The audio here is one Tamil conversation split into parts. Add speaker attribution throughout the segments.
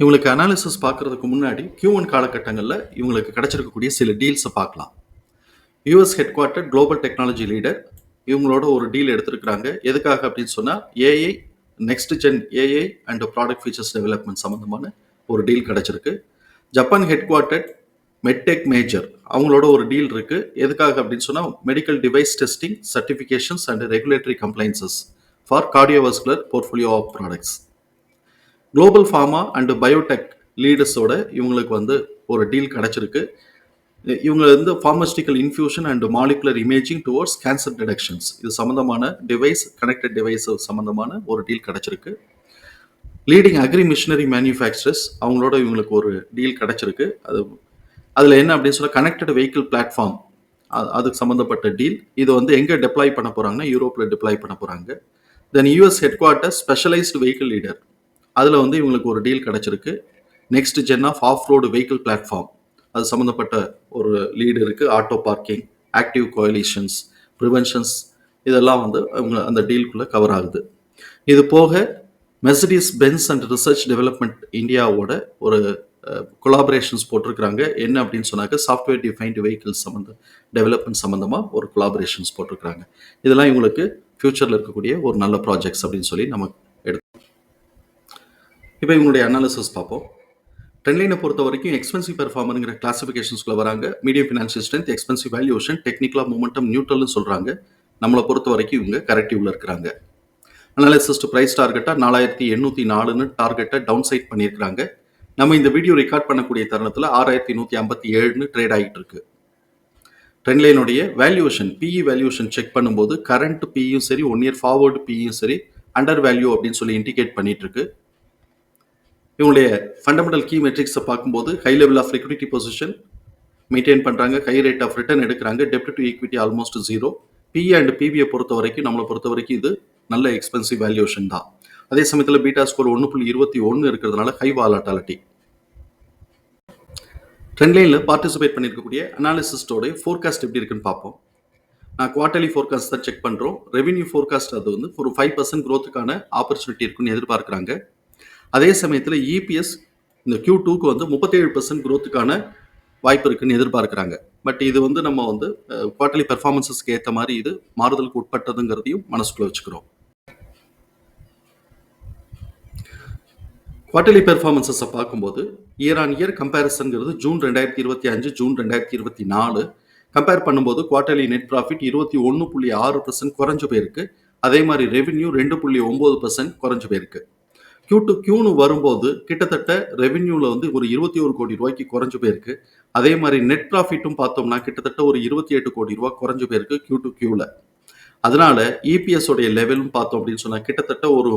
Speaker 1: இவங்களுக்கு அனாலிசிஸ் பார்க்கறதுக்கு முன்னாடி Q1 காலகட்டங்களில் இவங்களுக்கு கிடைச்சிருக்கக்கூடிய சில டீல்ஸை பார்க்கலாம். US head quarter global technology leader இவங்களோட ஒரு டீல் எடுத்திருக்கிறாங்க. எதுக்காக அப்படின்னு சொன்னால் AI next gen AI and product features development சம்மந்தமான ஒரு டீல் கிடச்சிருக்கு. Japan head quarter medtech major அவங்களோட ஒரு டீல் இருக்கு. எதுக்காக அப்படின்னு சொன்னால் medical device testing certifications and regulatory compliances for cardiovascular portfolio of products global pharma and biotech லீடர்ஸோட இவங்களுக்கு வந்து ஒரு டீல் கிடைச்சிருக்கு. இவங்க வந்து pharmaceutical infusion and molecular imaging towards cancer detections இது சம்மந்தமான டிவைஸ் கனெக்டட் டிவைஸ் சம்மந்தமான ஒரு டீல் கிடைச்சிருக்கு. லீடிங் அக்ரி மிஷினரி மேனுஃபேக்சரர்ஸ் அவங்களோட இவங்களுக்கு ஒரு டீல் கிடைச்சிருக்கு. அது அதில் என்ன அப்படின்னு சொல்ல கனெக்டட் வெஹிக்கிள் பிளாட்ஃபார்ம் அதுக்கு சம்மந்தப்பட்ட டீல் இது வந்து எங்கே டெப்ளாய் பண்ண போகிறாங்கன்னா யூரோப்பில் டெப்ளாய் பண்ண போகிறாங்க then US head quarter specialized vehicle leader அதில் வந்து இவங்களுக்கு ஒரு டீல் கிடச்சிருக்கு. Next gen off off road vehicle platform அது சம்மந்தப்பட்ட ஒரு லீடு இருக்குது auto parking active collisions preventions இதெல்லாம் வந்து அவங்க அந்த டீலுக்குள்ளே கவர் ஆகுது. இது போக Mercedes Benz and research development இந்தியாவோட ஒரு கொலாபரேஷன்ஸ் போட்டிருக்கிறாங்க. என்ன அப்படின்னு சொன்னாக்க சாஃப்ட்வேர் டிஃபைன்டு வெஹிக்கிள்ஸ் சம்மந்த டெவலப்மெண்ட் சம்மந்தமாக ஒரு கொலாபரேஷன்ஸ் போட்டிருக்கிறாங்க. இதெல்லாம் இவங்களுக்கு ஃப்யூச்சரில் இருக்கக்கூடிய ஒரு நல்ல ப்ராஜெக்ட்ஸ் அப்படின்னு சொல்லி நம்ம எடுத்து இப்போ இவங்களுடைய அனாலிசிஸ் பார்ப்போம். ட்ரெண்ட்லைனை பொறுத்த வரைக்கும் எக்ஸ்பென்சிவ் பெர்ஃபார்மருங்கிற கிளாசிஃபிகேஷன்ஸ்குள்ள வராங்க. Medium financial strength expensive valuation டெக்னிக்கலாக மூமெண்டம் நியூட்ரல்னு சொல்கிறாங்க நம்மளை பொறுத்த வரைக்கும் இவங்க கரெக்டிவ்ல இருக்கிறாங்க. அனாலிசிஸ்ட் ப்ரைஸ் டார்கெட்டாக நாலாயிரத்தி எண்ணூற்றி நாலுன்னு டார்கெட்டை டவுன் சைட் பண்ணியிருக்கிறாங்க. நம்ம இந்த வீடியோ ரெக்கார்ட் பண்ணக்கூடிய தருணத்தில் ஆறாயிரத்தி நூற்றி ஐம்பத்தி ஏழுன்னு ட்ரேட் ஆகிட்டு இருக்கு. ட்ரெண்ட்லைனுடைய வேல்யூஷன் பிஇ வேல்யூஷன் செக் பண்ணும்போது கரண்ட் பியும் சரி ஒன் இயர் ஃபார்வர்டு பியும் சரி அண்டர் வேல்யூ அப்படின்னு சொல்லி இண்டிகேட் பண்ணிட்டு இருக்கு. இவங்களுடைய ஃபண்டமெண்டல் கீ மெட்ரிக்ஸை பார்க்கும்போது high level of liquidity position maintain பண்ணுறாங்க ஹை ரேட் ஆஃப் ரிட்டர்ன் எடுக்கிறாங்க. டெப்ட் to equity almost zero P and பிபியை பொறுத்த வரைக்கும் நம்மளை பொறுத்த வரைக்கும் இது நல்ல எக்ஸ்பென்சிவ் வேல்யூஷன் தான். அதே சமயத்தில் பீட்டா ஸ்கோர் ஒன்று புள்ளி இருபத்தி ஒன்று இருக்கிறதுனால ஹை வாலாட்டாலிட்டி ட்ரெண்ட்லைனில் பார்ட்டிசிபேட் பண்ணியிருக்கக்கூடிய அனாலிசிஸ்டோடைய ஃபோர்காஸ்ட் எப்படி இருக்குன்னு பார்ப்போம். நான் குவார்டர்லி ஃபோர்காஸ்ட் தான் செக் பண்ணுறோம் ரெவென்யூ ஃபோர்காஸ்ட் அது வந்து ஒரு ஃபைவ் பர்சன்ட் க்ரோத்துக்கான ஆப்பர்ச்சுனிட்டி இருக்குன்னு எதிர்பார்க்குறாங்க. அதே சமயத்தில் இபிஎஸ் இந்த கியூ டூக்கு வந்து முப்பத்தேழு பர்சன்ட் குரோத்துக்கான வாய்ப்பு இருக்குன்னு எதிர்பார்க்குறாங்க. பட் இது வந்து நம்ம வந்து குவார்டர்லி பெர்ஃபார்மன்ஸஸ்க்கு ஏற்ற மாதிரி இது மாறுதலுக்கு உட்பட்டதுங்கிறதையும் மனசுக்குள்ள வச்சுக்கிறோம். குவார்டர்லி பெர்ஃபார்மன்ஸஸை பார்க்கும்போது இயர் ஆன் இயர் கம்பேரிசன்கிறது ஜூன் ரெண்டாயிரத்தி இருபத்தி அஞ்சு ஜூன் ரெண்டாயிரத்தி இருபத்தி நாலு. கம்பேர் பண்ணும்போது குவார்டர்லி நெட் ப்ராஃபிட் இருபத்தி ஒன்று புள்ளி ஆறு பர்சன்ட் குறைஞ்சு போயிருக்கு. அதே மாதிரி ரெவென்யூ ரெண்டு புள்ளி ஒம்பது பர்சன்ட் குறைஞ்சு போயிருக்கு. கியூ டு கியூன்னு வரும்போது கிட்டத்தட்ட ரெவென்யூவில் வந்து ஒரு இருபத்தி ஒரு கோடி ரூபாய்க்கு குறைஞ்சு போயிருக்கு. அதே மாதிரி நெட் ப்ராஃபிட்டும் பார்த்தோம்னா கிட்டத்தட்ட ஒரு இருபத்தி எட்டு கோடி ரூபா குறைஞ்சு போயிருக்கு கியூ டு கியூவில் அதனால இபிஎஸ் உடைய லெவலும் பார்த்தோம் அப்படின்னு சொன்னால் கிட்டத்தட்ட ஒரு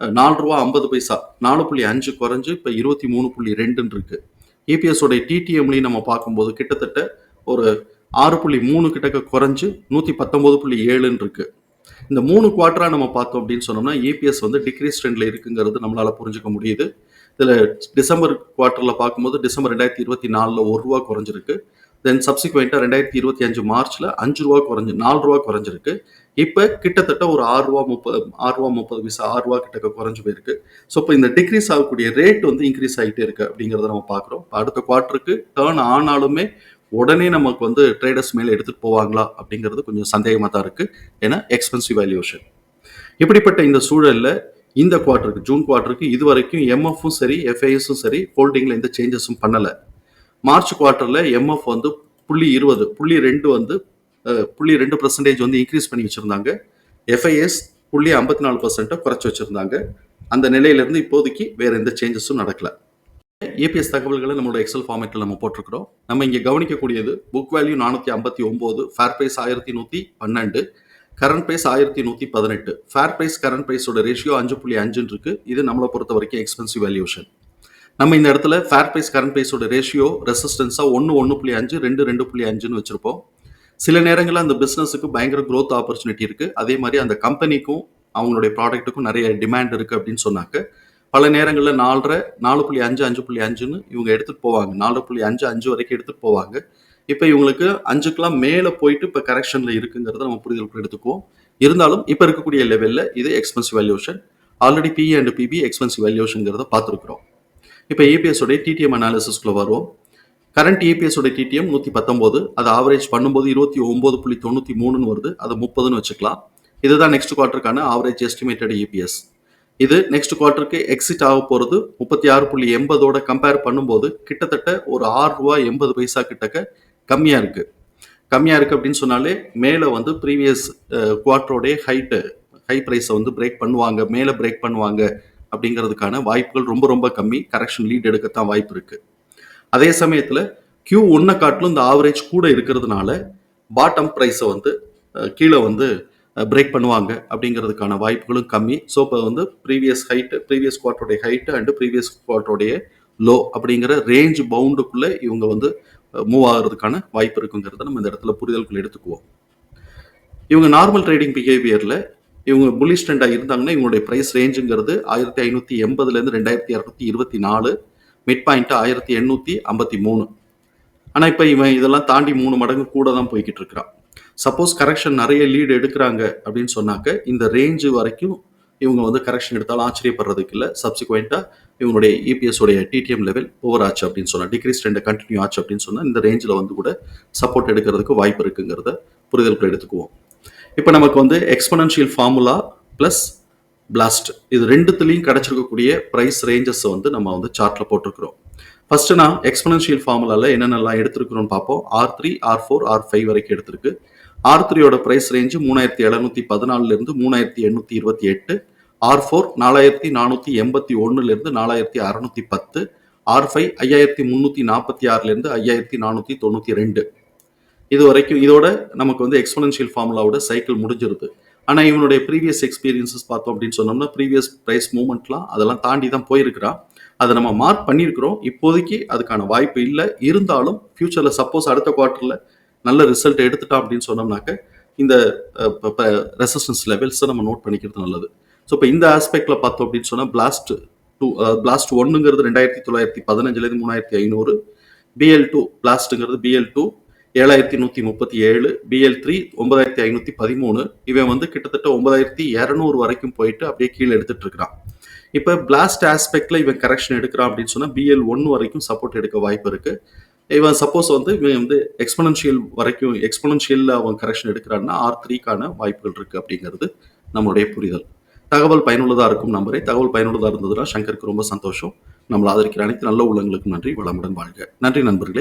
Speaker 1: நாலு ரூபா ஐம்பது பைசா நாலு புள்ளி அஞ்சு குறைஞ்சு இப்போ இருபத்தி மூணு புள்ளி ரெண்டுன்னு இருக்கு. இபிஎஸ் உடைய டிடிஎம்லையும் நம்ம பார்க்கும்போது கிட்டத்தட்ட ஒரு ஆறு புள்ளி மூணு கிட்டக்க குறைஞ்சு நூற்றி பத்தொம்போது புள்ளி ஏழுன்னு இருக்குது இந்த மூணு குவார்டரா நம்ம பார்த்தோம் அப்படின்னு சொன்னோம்னா ஏபிஎஸ் வந்து டிக்ரீஸ் ட்ரெண்டில் இருக்குங்கிறது நம்மளால் புரிஞ்சுக்க முடியுது. இதில் டிசம்பர் குவார்ட்டரில் பார்க்கும்போது டிசம்பர் ரெண்டாயிரத்தி இருபத்தி நாலில் ஒரு ரூபா குறைஞ்சிருக்கு. தென் சப்சிக்வெண்ட்டாக ரெண்டாயிரத்தி இருபத்தி அஞ்சு மார்ச்சில் அஞ்சு ரூபா குறைஞ்சி நாலு ரூபா குறைஞ்சிருக்கு. இப்போ கிட்டத்தட்ட ஒரு ஆறு ரூபா முப்பது ஆறு ரூபா முப்பது பைசா ஆறு ரூபா கிட்டக்க குறைஞ்சு போயிருக்கு. ஸோ இப்போ இந்த டிக்ரீஸ் ஆகக்கூடிய ரேட் வந்து இன்க்ரீஸ் ஆகிட்டே இருக்கு அப்படிங்கிறத நம்ம பார்க்குறோம். அடுத்த குவார்ட்டருக்கு டேர்ன் ஆனாலுமே உடனே நமக்கு வந்து ட்ரேடர்ஸ் மேலே எடுத்துகிட்டு போவாங்களா அப்படிங்கிறது கொஞ்சம் சந்தேகமாக தான் இருக்குது ஏன்னா எக்ஸ்பென்சிவ் வேல்யூஷன் இப்படிப்பட்ட இந்த சூழலில் இந்த குவார்ட்டருக்கு ஜூன் குவார்ட்டருக்கு இது வரைக்கும் எம்எஃப்பும் சரி எஃப்ஐஎஸும் சரி ஹோல்டிங்கில் எந்த சேஞ்சஸும் பண்ணலை. மார்ச் குவார்ட்டரில் எம்எஃப் வந்து புள்ளி இருபது புள்ளி ரெண்டு வந்து புள்ளி ரெண்டு பர்சன்டேஜ் வந்து இன்க்ரீஸ் பண்ணி வச்சுருந்தாங்க. எஃப்ஐஎஸ் புள்ளி ஐம்பத்தி நாலு பர்சன்ட்டை குறைச்சி வச்சுருந்தாங்க. அந்த நிலையிலேருந்து இப்போதைக்கு வேறு எந்த சேஞ்சஸும் நடக்கலை. ஏபிஎஸ் தகவல்களை நம்மளோட எக்ஸல் ஃபார்மேட்டில் நம்ம போட்டிருக்கிறோம். நம்ம இங்கே கவனிக்கக்கூடியது புக் வேல்யூ நானூற்றி ஐம்பத்தி ஒம்பது ஃபேர் ப்ரைஸ் ஆயிரத்தி நூற்றி பன்னெண்டு கரண்ட் ப்ரைஸ் ஆயிரத்தி நூற்றி பதினெட்டு. ஃபேர் ப்ரைஸ் கரண்ட் ப்ரைஸோட ரேஷியோ அஞ்சு புள்ளி அஞ்சுன்னு இருக்கு. இது நம்மளை பொறுத்த வரைக்கும் எக்ஸ்பென்சிவ் வேல்யூஷன் நம்ம இந்த இடத்துல ஃபேர் ப்ரைஸ் கரண்ட் ப்ரைஸோட ரேஷியோ ரெசிஸ்டன்ஸாக ஒன்று ஒன்று புள்ளி அஞ்சு ரெண்டு ரெண்டு புள்ளி அஞ்சுன்னு வச்சுருப்போம். சில நேரங்களில் அந்த பிஸ்னஸுக்கு பயங்கர க்ரோத் ஆப்பர்ச்சுனிட்டி இருக்குது அதே மாதிரி அந்த கம்பெனிக்கும் அவங்களுடைய ப்ராடக்ட்டுக்கும் நிறைய டிமாண்ட் இருக்குது அப்படின்னு சொன்னாக்க பல நேரங்களில் நாலரை நாலு புள்ளி அஞ்சு அஞ்சு புள்ளி அஞ்சுன்னு இவங்க எடுத்துகிட்டு போவாங்க. நாலு புள்ளி அஞ்சு அஞ்சு வரைக்கும் எடுத்துகிட்டு போவாங்க. இப்போ இவங்களுக்கு அஞ்சுக்கெல்லாம் மேலே போயிட்டு இப்போ கரெக்ஷனில் இருக்குங்கிறத நம்ம புரிதலுக்கு எடுத்துக்குவோம். இருந்தாலும் இப்போ இருக்கக்கூடிய லெவலில் இது expensive valuation already PE and PB expensive வேல்யூஷன்ங்கிறத பார்த்துருக்குறோம். இப்போ EPS உடைய டிடிஎம் அனாலிசிஸ்க்குள்ள வருவோம். கரண்ட் EPS உடைய டிடிஎம் நூற்றி பத்தொம்போது அதை ஆவரேஜ் பண்ணும்போது இருபத்தி ஒம்பது புள்ளி தொண்ணூற்றி மூணுன்னு வருது. அதை முப்பதுன்னு வச்சுக்கலாம். இதுதான் நெக்ஸ்ட் குவார்ட்டருக்கான ஆவரேஜ் எஸ்டிமேட்டட் இபிஎஸ் இது நெக்ஸ்ட் குவார்ட்டருக்கு எக்ஸிட் ஆக போகிறது முப்பத்தி ஆறு புள்ளி எண்பதோட கம்பேர் பண்ணும்போது கிட்டத்தட்ட ஒரு ஆறு ரூபா எண்பது பைசா கிட்டக்க கம்மியாக இருக்குது கம்மியாக இருக்குது அப்படின்னு சொன்னாலே மேலே வந்து ப்ரீவியஸ் குவார்ட்டரோடைய ஹைட்டு ஹை ப்ரைஸை வந்து பிரேக் பண்ணுவாங்க மேலே பிரேக் பண்ணுவாங்க அப்படிங்கிறதுக்கான வாய்ப்புகள் ரொம்ப ரொம்ப கம்மி. கரெக்ஷன் லீட் எடுக்கத்தான் வாய்ப்பு இருக்குது அதே சமயத்தில் கியூ ஒன்றை காட்டிலும் இந்த ஆவரேஜ் கூட இருக்கிறதுனால பாட்டம் ப்ரைஸை வந்து கீழே வந்து பிரேக் பண்ணுவாங்க அப்படிங்கிறதுக்கான வாய்ப்புகளும் கம்மி. ஸோ இப்போ வந்து ப்ரீவியஸ் ஹைட்டு ப்ரீவியஸ் குவார்ட்டருடைய ஹைட்டு அண்டு ப்ரீவியஸ் குவார்ட்டருடைய லோ அப்படிங்கிற ரேஞ்ச் பவுண்டுக்குள்ளே இவங்க வந்து மூவ் ஆகிறதுக்கான வாய்ப்பு இருக்குங்கிறத நம்ம இந்த இடத்துல புரிதல்கள் எடுத்துக்குவோம். இவங்க நார்மல் ட்ரேடிங் பிஹேவியரில் இவங்க புல்லிஷ் ட்ரெண்டாக இருந்தாங்கன்னா இவங்களுடைய ப்ரைஸ் ரேஞ்சுங்கிறது ஆயிரத்தி ஐநூற்றி எண்பதுலேருந்து ரெண்டாயிரத்தி இரநூத்தி இருபத்தி நாலு மிட் பாயிண்ட்டு ஆயிரத்தி எண்ணூற்றி ஐம்பத்தி மூணு. ஆனால் இப்போ இவன் இதெல்லாம் தாண்டி மூணு மடங்கு கூட தான் போய்கிட்டு இருக்கிறான். சப்போஸ் கரெக்ஷன் நிறைய லீடு எடுக்கிறாங்க அப்படின்னு சொன்னாக்க இந்த ரேஞ்சு வரைக்கும் இவங்க வந்து கரெக்ஷன் எடுத்தாலும் ஆச்சரியப்படுறதுக்கு இல்லை. சப்சிக்வெண்ட்டாக இவங்களுடைய இபிஎஸ் உடைய டிடிஎம் லெவல் ஓவர் ஆச்சு அப்படின்னு சொன்னால் டிக்ரீஸ் ட்ரெண்டை கண்டினியூ ஆச்சு அப்படின்னு சொன்னால் இந்த ரேஞ்சில் வந்து கூட சப்போர்ட் எடுக்கிறதுக்கு வாய்ப்பு இருக்குங்கிறத புரிதலுக்கு எடுத்துக்குவோம். இப்போ நமக்கு வந்து எக்ஸ்பனன்ஷியல் ஃபார்முலா ப்ளஸ் பிளாஸ்ட் இது ரெண்டுத்துலேயும் கிடச்சிருக்கக்கூடிய ப்ரைஸ் ரேஞ்சஸை வந்து நம்ம வந்து சார்ட்டில் போட்டிருக்கிறோம். ஃபஸ்ட்டு நான் எக்ஸ்பனன்ஷியல் ஃபார்முலாவில் என்னென்னலாம் எடுத்துருக்குறோன்னு பார்ப்போம். R three R four R five வரைக்கும் எடுத்திருக்கு. ஆர் த்ரீயோட ப்ரைஸ் ரேஞ்சு மூணாயிரத்தி எழுநூத்தி பதினாலுலேருந்து மூணாயிரத்தி எண்ணூற்றி இருபத்தி எட்டு ஆர் ஃபோர் நாலாயிரத்தி நானூற்றி எண்பத்தி ஒன்றுலேருந்து நாலாயிரத்தி அறநூற்றி பத்து ஆர் ஃபைவ் ஐயாயிரத்தி முந்நூற்றி நாற்பத்தி ஆறுலேருந்து ஐயாயிரத்தி நானூற்றி தொண்ணூற்றி ரெண்டு. இது வரைக்கும் இதோட நமக்கு வந்து எக்ஸ்பனன்ஷியல் ஃபார்முலாவோட சைக்கிள் முடிஞ்சிருது. ஆனால் இவனுடைய ப்ரீவியஸ் எக்ஸ்பீரியன்ஸஸ் பார்த்தோம் அப்படின்னு சொன்னோம்னா ப்ரீவியஸ் ப்ரைஸ் மூவ்மெண்ட்லாம் அதெல்லாம் தாண்டி தான் போயிருக்கிறான் அதை நம்ம மார்க் பண்ணியிருக்கிறோம். இப்போதைக்கு அதுக்கான வாய்ப்பு இல்லை. இருந்தாலும் ஃப்யூச்சரில் சப்போஸ் அடுத்த குவார்ட்டரில் நல்ல ரிசல்ட் எடுத்துட்டோம் அப்படின்னு சொன்னோம்னாக்க இந்த ரெசிஸ்டன்ஸ் லெவல்ஸை நம்ம நோட் பண்ணிக்கிறது நல்லது. ஸோ இப்போ இந்த ஆஸ்பெக்டில் பார்த்தோம் அப்படின்னு சொன்னால் பிளாஸ்ட் டூ பிளாஸ்ட் ஒன்றுங்கிறது ரெண்டாயிரத்தி தொள்ளாயிரத்தி பதினஞ்சுலேருந்து மூணாயிரத்தி ஐநூறு பிஎல் டூ பிளாஸ்ட்டுங்கிறது பிஎல் டூ ஏழாயிரத்தி நூற்றி முப்பத்தி ஏழு பிஎல் த்ரீ ஒன்பதாயிரத்தி ஐநூற்றி பதிமூணு இவன் வந்து கிட்டத்தட்ட ஒன்பதாயிரத்தி இரநூறு வரைக்கும் போயிட்டு அப்படியே கீழே எடுத்துட்டு இருக்கிறான். இப்போ பிளாஸ்ட் ஆஸ்பெக்டில் இவன் கரெக்ஷன் எடுக்கிறான் அப்படின்னு சொன்னால் பிஎல் ஒன்று வரைக்கும் சப்போர்ட் எடுக்க வாய்ப்பு இருக்குது இவன் சப்போஸ் வந்து இவன் வந்து எக்ஸ்பனன்ஷியல் வரைக்கும் எக்ஸ்பனன்ஷியலில் அவன் கரெக்ஷன் எடுக்கிறான்னா ஆர் த்ரீக்கான வாய்ப்புகள் இருக்குது அப்படிங்கிறது நம்மளுடைய புரிதல். தகவல் பயனுள்ளதாக இருக்கும் நம்பரே. தகவல் பயனுள்ளதாக இருந்ததுன்னா சங்கருக்கு ரொம்ப சந்தோஷம். நம்மளை ஆதரிக்கிற அனைத்து நல்ல உள்ளங்களுக்கும் நன்றி. வளமுடன் வாழ்க. நன்றி நண்பர்களே.